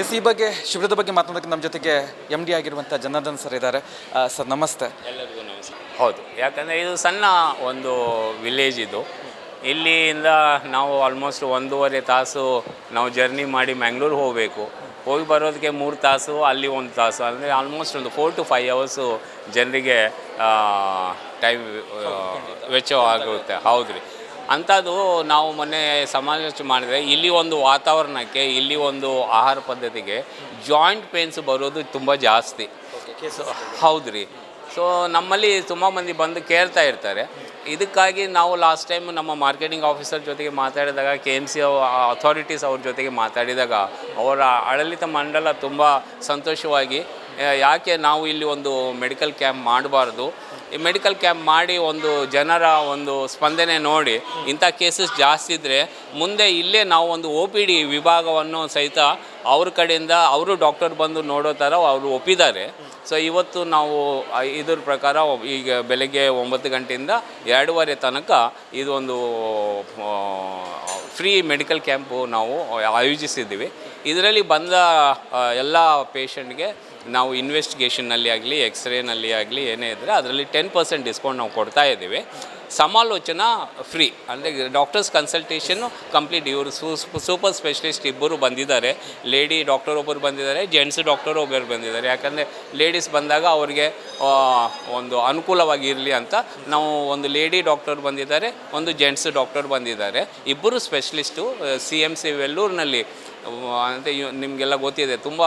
S ಈ ಬಗ್ಗೆ ಶಿಬಿರದ ಬಗ್ಗೆ ಮಾತನಾಡೋಕ್ಕೆ ನಮ್ಮ ಜೊತೆಗೆ ಎಂ ಡಿ ಆಗಿರುವಂಥ ಜನಾರ್ದನ್ ಸರ್ ಇದ್ದಾರೆ. ಸರ್ ನಮಸ್ತೆ. ಎಲ್ಲರಿಗೂ ನಮಸ್ತೆ. ಹೌದು. ಯಾಕಂದರೆ ಇದು ಸಣ್ಣ ಒಂದು ವಿಲೇಜ್ ಇದು. ಇಲ್ಲಿಯಿಂದ ನಾವು ಆಲ್ಮೋಸ್ಟ್ ಒಂದೂವರೆ ತಾಸು ನಾವು ಜರ್ನಿ ಮಾಡಿ ಮ್ಯಾಂಗ್ಳೂರು ಹೋಗಬೇಕು. ಹೋಗಿ ಬರೋದಕ್ಕೆ ಮೂರು ತಾಸು ಅಲ್ಲಿ ಒಂದು ತಾಸು. ಅಂದರೆ ಆಲ್ಮೋಸ್ಟ್ ಒಂದು ಫೋರ್ ಟು ಫೈವ್ ಅವರ್ಸು ಜನರಿಗೆ ಟೈಮ್ ವೆಚ್ಚ ಆಗುತ್ತೆ ಹೌದು ರೀ ಅಂಥದ್ದು ನಾವು ಮೊನ್ನೆ ಸಮಾಲೋಚನೆ ಮಾಡಿದರೆ ಇಲ್ಲಿ ಒಂದು ವಾತಾವರಣಕ್ಕೆ ಇಲ್ಲಿ ಒಂದು ಆಹಾರ ಪದ್ಧತಿಗೆ ಜಾಯಿಂಟ್ ಪೇನ್ಸ್ ಬರೋದು ತುಂಬ ಜಾಸ್ತಿ. ಸೊ ಹೌದು ರೀ ಸೊ ನಮ್ಮಲ್ಲಿ ತುಂಬ ಮಂದಿ ಬಂದು ಕೇಳ್ತಾ ಇರ್ತಾರೆ. ಇದಕ್ಕಾಗಿ ನಾವು ಲಾಸ್ಟ್ ಟೈಮ್ ನಮ್ಮ ಮಾರ್ಕೆಟಿಂಗ್ ಆಫೀಸರ್ ಜೊತೆಗೆ ಮಾತಾಡಿದಾಗ ಕೆ ಎಂ ಸಿ ಅಥಾರಿಟೀಸ್ ಅವ್ರ ಜೊತೆಗೆ ಮಾತಾಡಿದಾಗ ಅವರ ಆಡಳಿತ ಮಂಡಲ ತುಂಬ ಸಂತೋಷವಾಗಿ ಯಾಕೆ ನಾವು ಇಲ್ಲಿ ಒಂದು ಮೆಡಿಕಲ್ ಕ್ಯಾಂಪ್ ಮಾಡಬಾರ್ದು? ಈ ಮೆಡಿಕಲ್ ಕ್ಯಾಂಪ್ ಮಾಡಿ ಒಂದು ಜನರ ಒಂದು ಸ್ಪಂದನೆ ನೋಡಿ ಇಂಥ ಕೇಸಸ್ ಜಾಸ್ತಿ ಇದ್ದರೆ ಮುಂದೆ ಇಲ್ಲೇ ನಾವು ಒಂದು ಒ ಪಿ ಡಿ ವಿಭಾಗವನ್ನು ಸಹಿತ ಅವ್ರ ಕಡೆಯಿಂದ ಅವರು ಡಾಕ್ಟರ್ ಬಂದು ನೋಡೋ ಥರ ಅವರು ಒಪ್ಪಿದ್ದಾರೆ. ಸೊ ಇವತ್ತು ನಾವು ಇದ್ರ ಪ್ರಕಾರ ಈಗ ಬೆಳಗ್ಗೆ ಒಂಬತ್ತು ಗಂಟೆಯಿಂದ ಎರಡೂವರೆ ತನಕ ಇದೊಂದು ಫ್ರೀ ಮೆಡಿಕಲ್ ಕ್ಯಾಂಪು ನಾವು ಆಯೋಜಿಸಿದ್ದೀವಿ. ಇದರಲ್ಲಿ ಬಂದ ಎಲ್ಲ ಪೇಷಂಟ್ಗೆ ನಾವು ಇನ್ವೆಸ್ಟಿಗೇಷನ್ನಲ್ಲಿ ಆಗಲಿ ಎಕ್ಸ್ರೇನಲ್ಲಿ ಆಗಲಿ ಏನೇ ಇದ್ದರೆ ಅದರಲ್ಲಿ ಟೆನ್ ಪರ್ಸೆಂಟ್ ಡಿಸ್ಕೌಂಟ್ ನಾವು ಕೊಡ್ತಾ ಇದ್ದೀವಿ. ಸಮಾಲೋಚನಾ ಫ್ರೀ ಅಂದರೆ ಡಾಕ್ಟರ್ಸ್ ಕನ್ಸಲ್ಟೇಷನ್ನು ಕಂಪ್ಲೀಟ್ ಇವರು ಸೂಪರ್ ಸ್ಪೆಷಲಿಸ್ಟ್ ಇಬ್ಬರು ಬಂದಿದ್ದಾರೆ. ಲೇಡಿ ಡಾಕ್ಟರ್ ಒಬ್ಬರು ಬಂದಿದ್ದಾರೆ ಜೆಂಟ್ಸ್ ಡಾಕ್ಟರ್ ಒಬ್ಬರು ಬಂದಿದ್ದಾರೆ. ಯಾಕಂದರೆ ಲೇಡೀಸ್ ಬಂದಾಗ ಅವ್ರಿಗೆ ಒಂದು ಅನುಕೂಲವಾಗಿ ಇರಲಿ ಅಂತ ನಾವು ಒಂದು ಲೇಡಿ ಡಾಕ್ಟರ್ ಬಂದಿದ್ದಾರೆ, ಒಂದು ಜೆಂಟ್ಸ್ ಡಾಕ್ಟರ್ ಬಂದಿದ್ದಾರೆ. ಇಬ್ಬರು ಸ್ಪೆಷಲಿಸ್ಟು ಸಿ ಎಂ ಸಿ ವೆಲ್ಲೂರಿನಲ್ಲಿ ಅಂತ ನಿಮಗೆಲ್ಲ ಗೊತ್ತಿದೆ, ತುಂಬ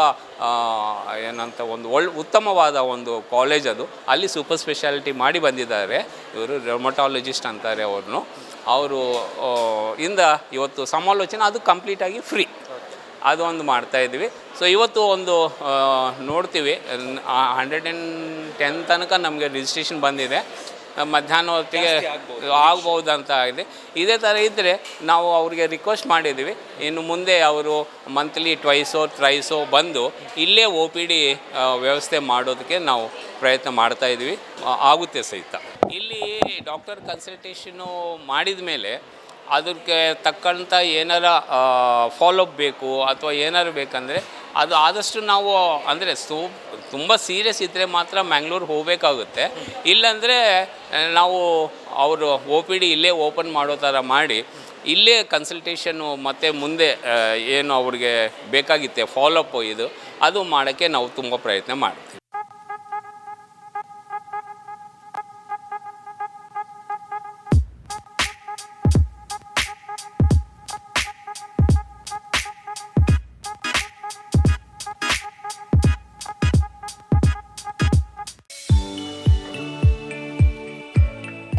ಏನಂತ ಒಂದು ಒಳ್ಳೆ ಉತ್ತಮವಾದ ಒಂದು ಕಾಲೇಜ್ ಅದು. ಅಲ್ಲಿ ಸೂಪರ್ ಸ್ಪೆಷಾಲಿಟಿ ಮಾಡಿ ಬಂದಿದ್ದಾರೆ. ಇವರು ರೆಮಟಾಲಜಿಸ್ಟ್ ಅಂತಾರೆ ಅವ್ರನ್ನು ಅವರು ಇಂದ ಇವತ್ತು ಸಮಾಲೋಚನೆ ಅದು ಕಂಪ್ಲೀಟಾಗಿ ಫ್ರೀ ಅದು ಒಂದು ಮಾಡ್ತಾ ಇದ್ವಿ. ಸೊ ಇವತ್ತು ಒಂದು ನೋಡ್ತೀವಿ. ಹಂಡ್ರೆಡ್ ಆ್ಯಂಡ್ ಟೆನ್ ತನಕ ನಮಗೆ ರಿಜಿಸ್ಟ್ರೇಷನ್ ಬಂದಿದೆ. ಮಧ್ಯಾಹ್ನ ಹೊತ್ತಿಗೆ ಆಗ್ಬೋದು. ಅಂತ ಇದೆ ಇದೇ ಥರ ಇದ್ದರೆ ನಾವು ಅವ್ರಿಗೆ ರಿಕ್ವೆಸ್ಟ್ ಮಾಡಿದ್ದೀವಿ ಇನ್ನು ಮುಂದೆ ಅವರು ಮಂತ್ಲಿ ಟ್ವೈಸೋ ತ್ರೈಸೋ ಬಂದು ಇಲ್ಲೇ ಒ ಪಿ ಡಿ ವ್ಯವಸ್ಥೆ ಮಾಡೋದಕ್ಕೆ ನಾವು ಪ್ರಯತ್ನ ಮಾಡ್ತಾ ಇದ್ದೀವಿ. ಆಗುತ್ತೆ ಸಹಿತ. ಇಲ್ಲಿ ಡಾಕ್ಟರ್ ಕನ್ಸಲ್ಟೇಷನು ಮಾಡಿದ ಮೇಲೆ ಅದಕ್ಕೆ ತಕ್ಕಂಥ ಏನಾರ ಫಾಲೋಅಪ್ ಬೇಕು ಅಥವಾ ಏನಾರು ಬೇಕಂದರೆ ಅದು ಆದಷ್ಟು ನಾವು ಅಂದರೆ ಸೂ ತುಂಬ ಸೀರಿಯಸ್ ಇದ್ದರೆ ಮಾತ್ರ ಮ್ಯಾಂಗ್ಳೂರು ಹೋಗಬೇಕಾಗುತ್ತೆ. ಇಲ್ಲಾಂದರೆ ನಾವು ಅವರು ಒ ಪಿ ಡಿ ಇಲ್ಲೇ ಓಪನ್ ಮಾಡೋ ಥರ ಮಾಡಿ, ಇಲ್ಲೇ ಕನ್ಸಲ್ಟೇಷನ್ನು ಮತ್ತು ಮುಂದೆ ಏನು ಅವ್ರಿಗೆ ಬೇಕಾಗಿತ್ತೆ ಫಾಲೋಅಪ್ ಇದು, ಅದು ಮಾಡೋಕ್ಕೆ ನಾವು ತುಂಬ ಪ್ರಯತ್ನ ಮಾಡ್ತೀವಿ.